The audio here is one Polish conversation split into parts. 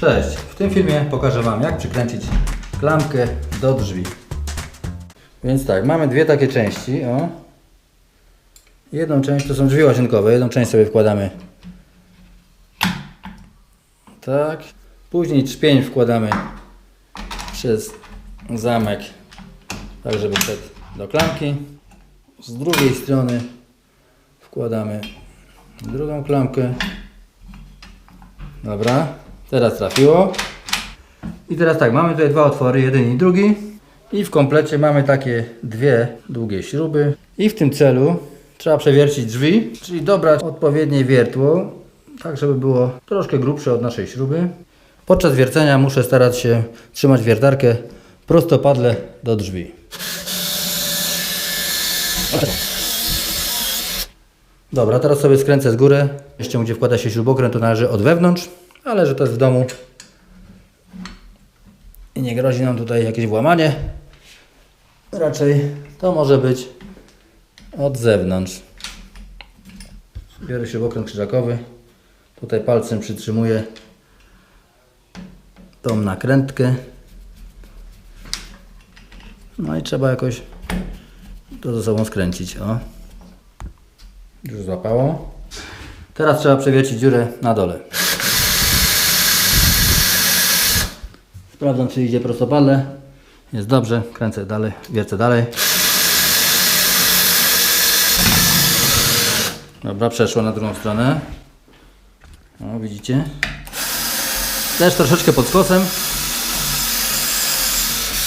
Cześć! W tym filmie pokażę Wam jak przykręcić klamkę do drzwi. Więc tak, mamy dwie takie części. O. Jedną część to są drzwi łazienkowe, jedną część sobie wkładamy tak. Później trzpień wkładamy przez zamek, tak żeby wszedł do klamki. Z drugiej strony wkładamy drugą klamkę. Dobra, teraz trafiło. I teraz tak, mamy tutaj dwa otwory, jeden i drugi. I w komplecie mamy takie dwie długie śruby. I w tym celu trzeba przewiercić drzwi, czyli dobrać odpowiednie wiertło, tak żeby było troszkę grubsze od naszej śruby. Podczas wiercenia muszę starać się trzymać wiertarkę prostopadle do drzwi. Dobra, teraz sobie skręcę z góry. Jeszcze gdzie wkłada się śrubokręt, to należy od wewnątrz, ale że to jest w domu i nie grozi nam tutaj jakieś włamanie. Raczej to może być od zewnątrz. Biorę śrubokręt krzyżakowy. Tutaj palcem przytrzymuję tą nakrętkę. No i trzeba jakoś to ze sobą skręcić. O. Już złapało. Teraz trzeba przewiercić dziurę na dole. Sprawdzam, czy idzie prostopadle. Jest dobrze. Kręcę dalej, wiercę dalej. Dobra, przeszło na drugą stronę. O, widzicie? Też troszeczkę pod skosem.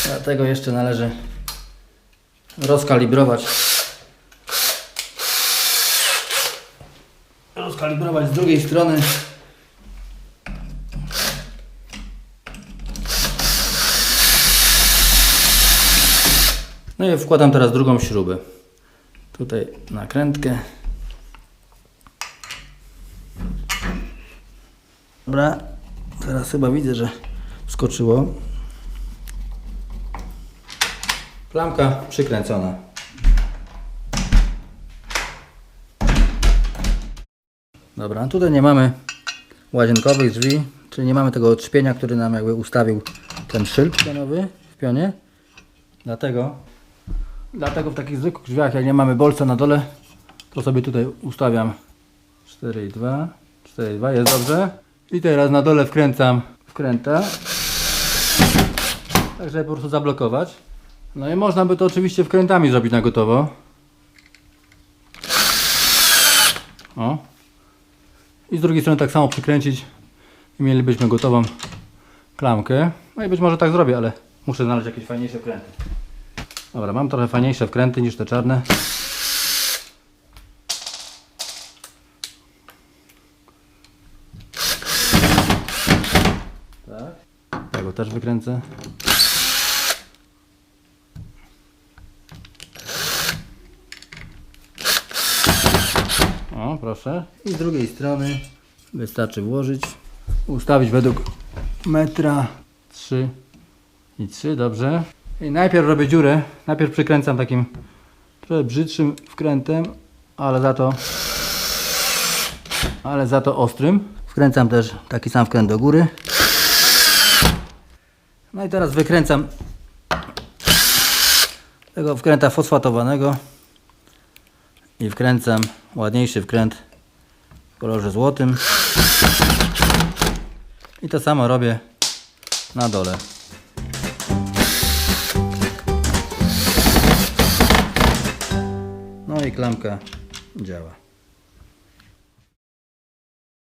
Dlatego jeszcze należy rozkalibrować. Rozkalibrować z drugiej strony. No i wkładam teraz drugą śrubę. Tutaj nakrętkę. Dobra, teraz chyba widzę, że skoczyło. Klamka przykręcona. Dobra, tutaj nie mamy łazienkowych drzwi, czyli nie mamy tego odszpienia, który nam jakby ustawił ten szyld pionowy w pionie. Dlatego, dlatego w takich zwykłych drzwiach, jak nie mamy bolca na dole, to sobie tutaj ustawiam 4,2, 4,2, jest dobrze. I teraz na dole wkręcam wkręta, tak żeby po prostu zablokować. No i można by to oczywiście wkrętami zrobić na gotowo. O. I z drugiej strony tak samo przykręcić i mielibyśmy gotową klamkę. No i być może tak zrobię, ale muszę znaleźć jakieś fajniejsze wkręty. Dobra, mam trochę fajniejsze wkręty niż te czarne. Tak. Tego też wykręcę. O, proszę. I z drugiej strony wystarczy włożyć, ustawić według metra 3 i 3, dobrze. I najpierw robię dziurę, najpierw przykręcam takim trochę brzydszym wkrętem, ale za to ale za to ostrym. Wkręcam też taki sam wkręt do góry. No i teraz wykręcam tego wkręta fosfatowanego i wkręcam ładniejszy wkręt w kolorze złotym i to samo robię na dole no i klamka działa